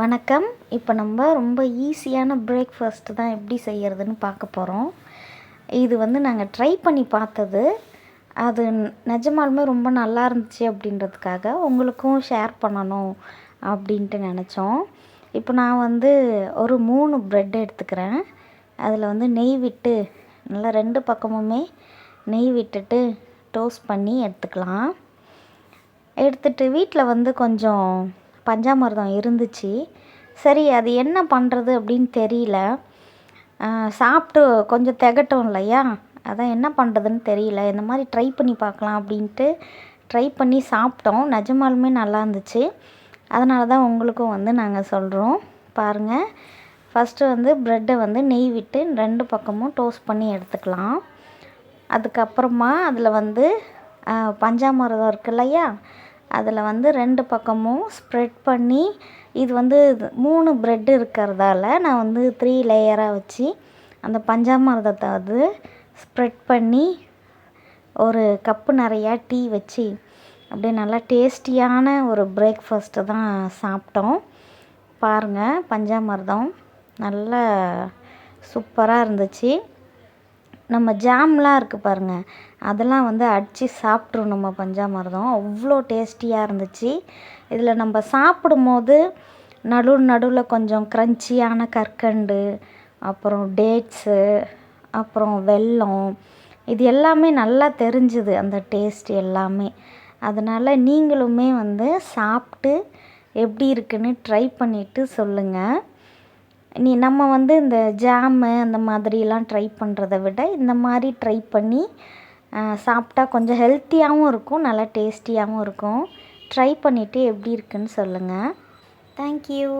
வணக்கம். இப்போ நம்ம ரொம்ப ஈஸியான பிரேக்ஃபாஸ்ட் தான் எப்படி செய்கிறதுன்னு பார்க்க போகிறோம் இது வந்து நாங்கள் ட்ரை பண்ணி பார்த்தது. அது நிஜமாலுமே ரொம்ப நல்லா இருந்துச்சு அப்படின்றதுக்காக உங்களுக்கும் ஷேர் பண்ணணும் அப்படின்ட்டு நினச்சோம். இப்போ நான் வந்து ஒரு மூணு ப்ரெட் எடுத்துக்கிறேன். அதில் வந்து நெய் விட்டு நல்லா ரெண்டு பக்கமுமே நெய் விட்டுட்டு டோஸ்ட் பண்ணி எடுத்துக்கலாம். எடுத்துட்டு வீட்டில் வந்து கொஞ்சம் பஞ்சாமிர்தம் இருந்துச்சு. சரி அது என்ன பண்ணுறது அப்படின்னு தெரியல. சாப்பிட்டு கொஞ்சம் திகட்டும் இல்லையா? அதான் என்ன பண்ணுறதுன்னு தெரியல. இந்த மாதிரி ட்ரை பண்ணி பார்க்கலாம் அப்படின்ட்டு ட்ரை பண்ணி சாப்பிட்டோம். நிஜமாலுமே நல்லா இருந்துச்சு. அதனால தான் உங்களுக்கும் வந்து நாங்கள் சொல்கிறோம் பாருங்கள் ஃபஸ்ட்டு வந்து ப்ரெட்டை வந்து நெய் விட்டு ரெண்டு பக்கமும் டோஸ்ட் பண்ணி எடுத்துக்கலாம். அதுக்கப்புறமா அதில் வந்து பஞ்சாமிரதம் இருக்கு இல்லையா? அதில் வந்து ரெண்டு பக்கமும் ஸ்ப்ரெட் பண்ணி இது வந்து மூணு ப்ரெட் இருக்கிறதால நான் வந்து த்ரீ லேயராக வச்சு அந்த பஞ்சாமிர்தத்தை வந்து ஸ்ப்ரெட் பண்ணி ஒரு கப்பு நிறையா டீ வச்சு அப்படியே நல்லா டேஸ்டியான ஒரு பிரேக்ஃபாஸ்ட்டு தான் சாப்பிட்டோம். பாருங்கள் பஞ்சாமிர்தம் நல்ல சூப்பராக இருந்துச்சு. நம்ம ஜாம்லாம் இருக்குது பாருங்கள் அதெல்லாம் வந்து அடித்து சாப்பிட்ரும் நம்ம பஞ்சாமிர்தம் அவ்வளோ டேஸ்டியாக இருந்துச்சு. இதில் நம்ம சாப்பிடும்போது நடு நடுவில் கொஞ்சம் க்ரன்ச்சியான கற்கண்டு அப்புறம் டேட்ஸு அப்புறம் வெல்லம். இது எல்லாமே நல்லா தெரிஞ்சுது அந்த டேஸ்ட் எல்லாமே. அதனால் நீங்களுமே வந்து சாப்பிட்டு எப்படி இருக்குன்னு ட்ரை பண்ணிவிட்டு சொல்லுங்கள் நீ நம்ம வந்து இந்த ஜாமு அந்த மாதிரிலாம் ட்ரை பண்ணுறத விட இந்த மாதிரி ட்ரை பண்ணி சாப்பிட்டா கொஞ்சம் ஹெல்த்தியாகவும் இருக்கும் நல்லா டேஸ்டியாகவும் இருக்கும். ட்ரை பண்ணிவிட்டு எப்படி இருக்குன்னு சொல்லுங்கள் தேங்க்யூ